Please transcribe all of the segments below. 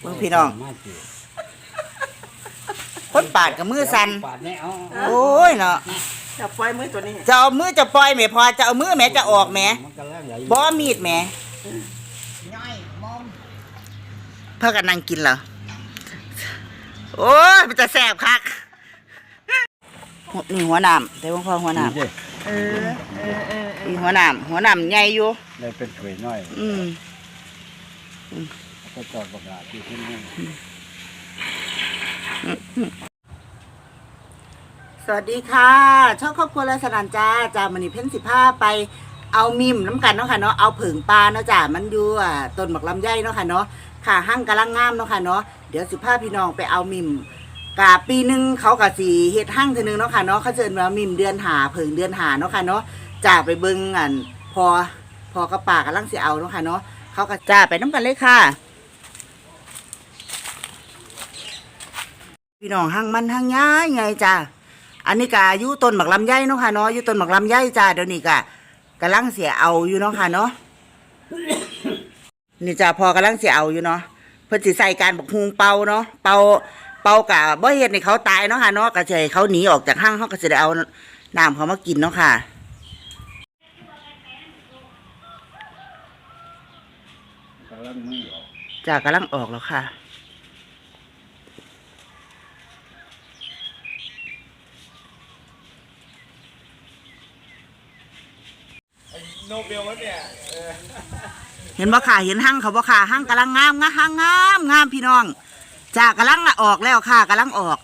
เบิ่งพี่น้องมาสิคนปาดกับมือสั่นปาดเนี่ยเอาโอ้ยเนาะจับปล่อยมือตัวนี้จะเอามือจะปล่อยแหม่พอจะเอามือแหม่จะออกแหม่มันก็ล่างไหลบ่มีดแหม่พากันนั่งกินเหรอโอ้ยมันจะแสบคักนี่หัวหนามแต่ว่าพอหัวหนามนี่เด้เออเออเอออีหัวหนามหัวหนามใหญ่อยู่ได้เป็นถ้วยน้อย อืม ก็จอดประกาศที่ขึ้นห้สวัสดีค่ะช่องครอบครัวและสนานจ้าจามันนี่เพ่นสิผ้าไปเอามิมน้ำกันเนาะค่ะเนาะเอาผึ่งปลาเนาะจ้ามันอยู่อะต้นหมากลำไยเนาะค่ะเนาะค่ะห้างกำลังงามเนาะค่ะเนาะเดี๋ยวสิผ้าพี่น้องไปเอามิมกะปีหนึ่งเขากะสีเฮ็ดห้างเทีนึงเนาะค่ะเนาะเขาเชิญมามิมเดือนหาผึ่งเดือนหาเนาะค่ะเนาะจ้าไปเบิ่งอันพอพอกระปากกำลังสิเอาเนาะค่ะเนาะ เขาก็จ้าไปน้ำกันเลยค่ะ พี่น้องห้างมันห้างย้ายไงจ้าอันนี้ก็อายุต้นหมักลำไยเนาะค่ะเนาะอายุต้นหมักลำไยจ้าเดี๋ยวนี้ก็กำลังเสียเอาอยู่เนาะค่ะเนาะนี่จ้าพอกำลังเสียเอาอยู่เนาะเพื่อสิใส่การบักฮุงเป่าเนาะเป่าเป่ากะบ่เฮ็ดให้เขาตายเนาะค่ะเนาะก็สิให้เขาหนีออกจากห้างเขาก็สิได้เอาน้ำเขามากินเนาะค่ะำลังมือออกจากำลังออกแล้วค่ะ โนเบลวะเนี่ยเห็นบ่ค่ะ เห็นห้างเขาบ่ค่ะห้างกำลังงามงาห้างงามงามพี่น้องจากกำลังออกแล้วค่ะกำลังออก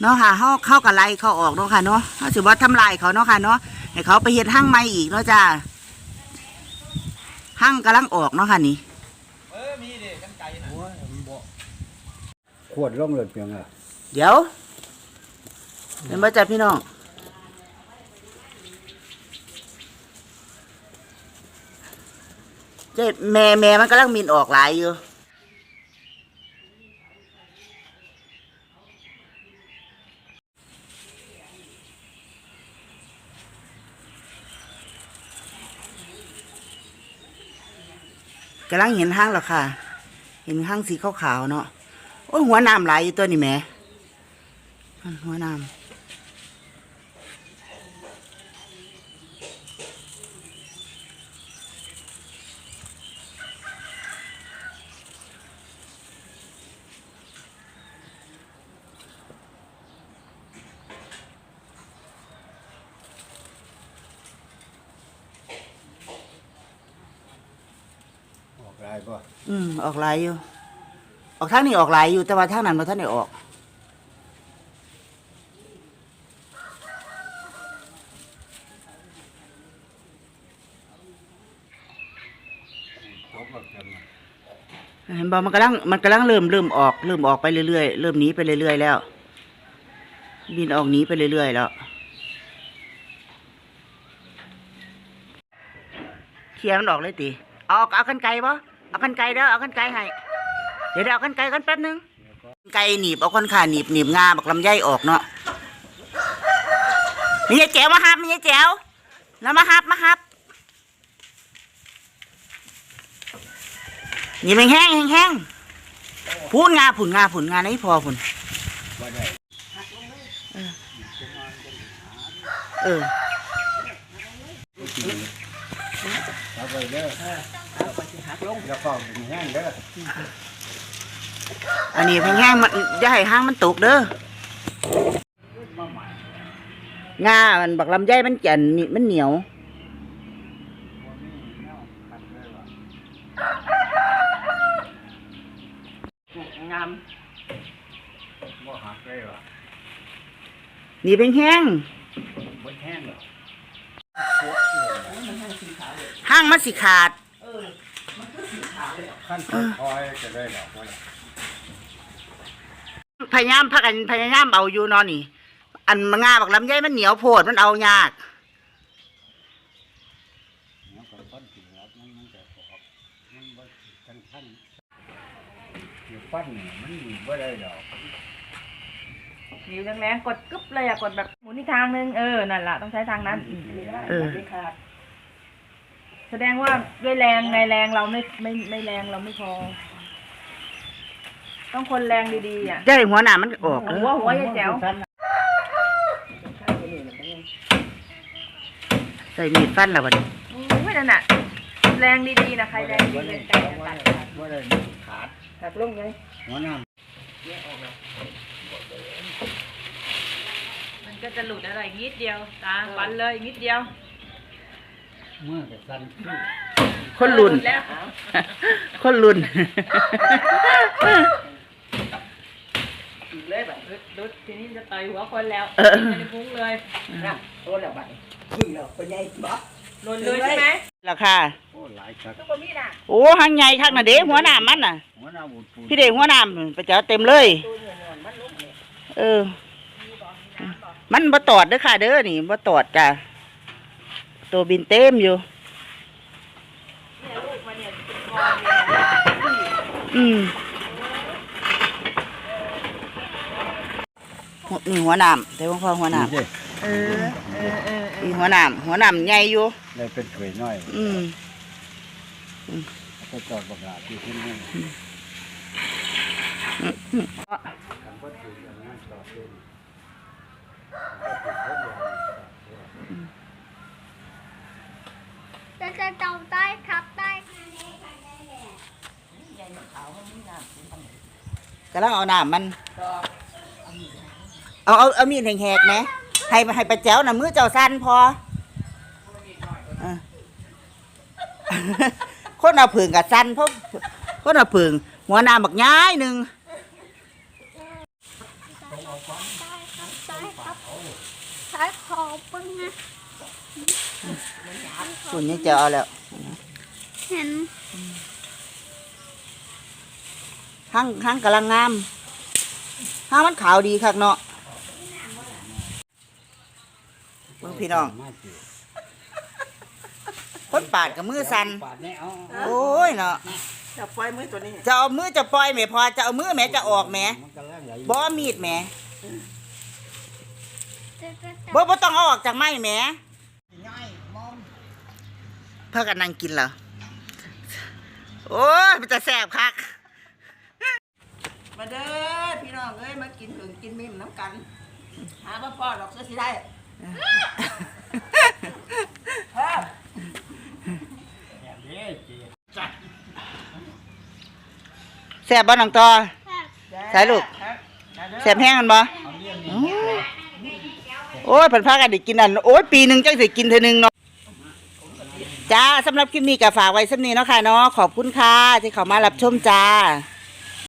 เนาะค่ะเขาเข้ากับไล่เขาออกเนาะค่ะเนาะเขาถือว่าทำลายเขาเนาะค่ะเนาะให้เขาไปเฮ็ดห้างใหม่อีกเนาะจ้าห้างกำลังออกเนาะค่ะนี่ มีดิกันไก่นะโอ้ยมันบ่ขวดลงเลยเพียงอะเดี๋ยวเห็นบ่จ้าพี่น้องเจ๊แม่แม่มันกำลังมินออกหลายอยู่ำลังเห็นห้างแล้วค่ะ เห็นห้างสีขาวๆเนาะโอ้ยหัวน้ำไหลอยู่ตัวนี่แม่หัวน้ำ บ่ำอืมออกไหลายอยู่ ออกทางนี้ออกไหลายอยู่แต่ว่าทางนั้นบ่ท่านได้ออก จบแล้วเพียงอะเห็นบ่มันกำลังมันกำลังเริ่มเริ่มออกเริ่มออกไปเรื่อยๆเริ่มหนีไปเรื่อยๆแล้ว บินออกหนีไปเรื่อยๆแล้วเคลียร์มันออกเลยติเอาเอากันไกลบ่ เอากันไกลเด้อเอากันไกลให้ เดี๋ยวเดี๋ยวเอากันไกลกันแป๊บนึงไกลหนีบเอาคนขาหนีบหนีบงาบักลำไยออกเนาะมีไอ้แจ๋วมาฮับมีไอ้แจ๋วแล้วมาฮับมาฮับนี่เป็นแห้งแห้งแห้งพูนงาผุนงาผุนงาไหนพอผุนบ่ได้เออเอาไปเด้อ แล้วก็เป็นแห้งเด้ออันนี้เป็นแห้งมันอย่าให้ห้างมันตกเด้อมาใหม่งามันบักลำไยมันแก่นนี่มันเหนียวบ่มีแนวคัดเลยว่ะงามบ่หักเลยว่ะนี่เป็นแห้งบ่แห้งหรอกห้างมันสิขาด ขั้นตอนคอยจะได้ดอกไว้พยายามพักกันพยายามเอาอยู่เนอนนี่ อันงาบักลำไยมันเหนียวโพดมันเอายากเนาะก็ต้นสิครับมันมันจะออกมันบ่ทันทันอยู่ปั้นนี่มันอยู่บ่ได้ดอกนิ้วแรงๆกดกึ๊บเลยอะกดแบบหมุนอีกทางนึงเออนั่นแหละต้องใช้ทางนั้นเออ แสดงว่าด้วยแรงไงแรงเราไม่ไม่ไม่แรงเราไม่พอ ต้องคนแรงดีๆอะได้หัวหน้ามันออกหัวหัวอย่าแจ๋วใส่มีดฟันแล้วบัดนี้ไม่นั่นน่ะแรงดีๆนะใครแรงดีว่าได้ๆไก่ตัดว่าได้ขาดหักลงไงหัวหน้ามันก็จะหลุดอะไรอีกนิดเดียวตาฟันเลยอีกนิดเดียว เมื่อกับสันคิ้วคนรุ่นหลุดแล้วคนรุ่นเลยแบบดุดทีนี้จะต่อยหัวคนแล้วเออ ไม่ได้พุ้งเลยโดนแล้วบัดนี้พึ่งแล้วเป็นไงบ่หล่นเลยใช่ไหมราคาโอ้หลายคักทุกคนมีน่ะโอ้หังใหญ่คักน่ะเด้หัวหน้ามันน่ะ หัวหน้าบุญปูพี่เด้หัวหน้าไปเจอเต็มเลยเออ มันบ่ตอดเด้อค่ะ เด้อนี่บ่ตอดจ้ะ ตัวบินเต็มอยู่เนี่ยลูกมาเนี่ยเป็นกองเลยนะอืมนี่หัวหน้ำแต่ว่าพอหัวหน้นี่เด้เออเออเออำอีหัวหน้ำหัวหน้ำใหญ่อยู่ ได้เป็นถ้วยน้อยอืมก็จอดบักหลาที่ที่นี่คำว่าถืออย่างนั้นต่อเป็น จะจะจองได้ครับได้กำลังเอาน้ำมันเอาเอาเอามีดแหกๆไหมให้ให้ปแจ๋วน่ะมือเจ้าสั้นพอเออ คนเอาผึ่งกับสั้นเพราะคนเอาผึ่งหัวหน้ำบักย้ายหนึ่งได้ครับได้ครับใช้ขอปึ้งนะ ส่วนนี้จะเอาแล้วเห็นห้างห้างกำลังงามห้างมันขาวดีคักเนาะเบิ่งพี่น้องมาสิคนปาดกับมือสั่นปาดนี่เอาโอ้ยเนาะจะปล่อยมือตัวนี้จะเอามือจะปล่อยแหม่พอจะเอามือแหม่จะออกแหม่มันกำลังไหลบ่มีดแหม่จะจะจะบ่บ่ต้องเอาออกจากไม้แหม่เพื่อกันนั่งกินเหรอ โอ้ยมันจะแสบคัก มาเด้อพี่น้องเอ้ยมากินถึงกินมิมน้ำกัน หาบ่พอดอกเสื้อสิได้เด้เจ๊แสบบ่น้องตอใส่ลูกแสบแห้งกันบ่เอาเลี้ยงนี่โอ้ยเพิ่นพากันได้กินอัน โอ้ยปีหนึงจังสิกินเทื่อหนึงเนาะ จ้าสำหรับคลิปนี้ก็ฝากไว้สำนี้เนาะค่ะเนาะขอบคุณค่ะที่เข้ามารับชมจ้า